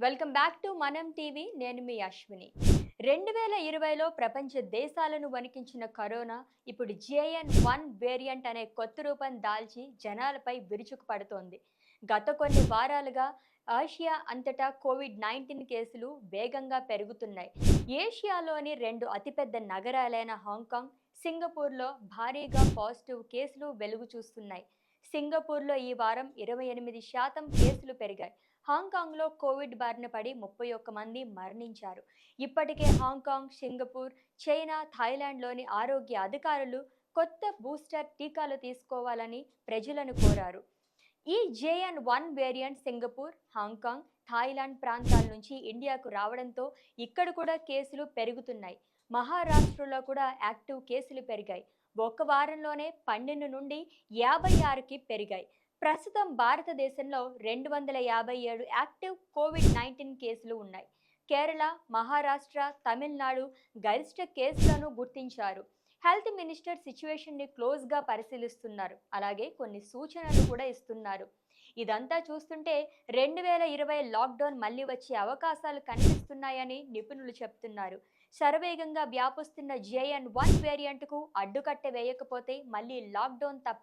Welcome back to Manam TV. నేను మీ అశ్విని. రెండు వేల ఇరవైలో ప్రపంచ దేశాలను వణికించిన కరోనా ఇప్పుడు జేఎన్ వన్ వేరియంట్ అనే కొత్త రూపం దాల్చి జనాలపై విరుచుకుపడుతోంది గత కొన్ని వారాలుగా ఆసియా అంతటా కోవిడ్ నైన్టీన్ కేసులు వేగంగా పెరుగుతున్నాయి. ఏషియాలోని రెండు అతిపెద్ద నగరాలైన హాంకాంగ్ సింగపూర్లో భారీగా పాజిటివ్ కేసులు వెలుగు చూస్తున్నాయి. సింగపూర్లో ఈ వారం ఇరవై ఎనిమిది శాతం కేసులు పెరిగాయి. హాంకాంగ్లో కోవిడ్ బారిన పడి ముప్పై ఒక్క మంది మరణించారు. ఇప్పటికే హాంకాంగ్ సింగపూర్ చైనా థాయిలాండ్లోని ఆరోగ్య అధికారులు కొత్త బూస్టర్ టీకాలు తీసుకోవాలని ప్రజలను కోరారు. ఈ JN one variant Singapore hong kong Thailand ప్రాంతాల నుంచి ఇండియాకు రావడంతో ఇక్కడ కూడా కేసులు పెరుగుతున్నాయి. మహారాష్ట్రలో కూడా యాక్టివ్ కేసులు పెరిగాయి. ఒక్క వారంలోనే పన్నెండు నుండి యాభై ఆరుకి పెరిగాయి. ప్రస్తుతం భారతదేశంలో రెండు వందల యాభై ఏడు యాక్టివ్ కోవిడ్ నైన్టీన్ కేసులు ఉన్నాయి. కేరళ మహారాష్ట్ర తమిళనాడు గరిష్ట కేసులను గుర్తించారు. హెల్త్ మినిస్టర్ సిచ్యువేషన్ని క్లోజ్గా పరిశీలిస్తున్నారు. అలాగే కొన్ని సూచనలు కూడా ఇస్తున్నారు. ఇదంతా చూస్తుంటే రెండు వేల ఇరవై లాక్డౌన్ మళ్ళీ వచ్చే అవకాశాలు కనిపిస్తున్నాయని నిపుణులు చెప్తున్నారు. శరవేగంగా వ్యాపిస్తున్న జేఎన్ వన్ వేరియంట్కు అడ్డుకట్ట వేయకపోతే మళ్ళీ లాక్డౌన్ తప్ప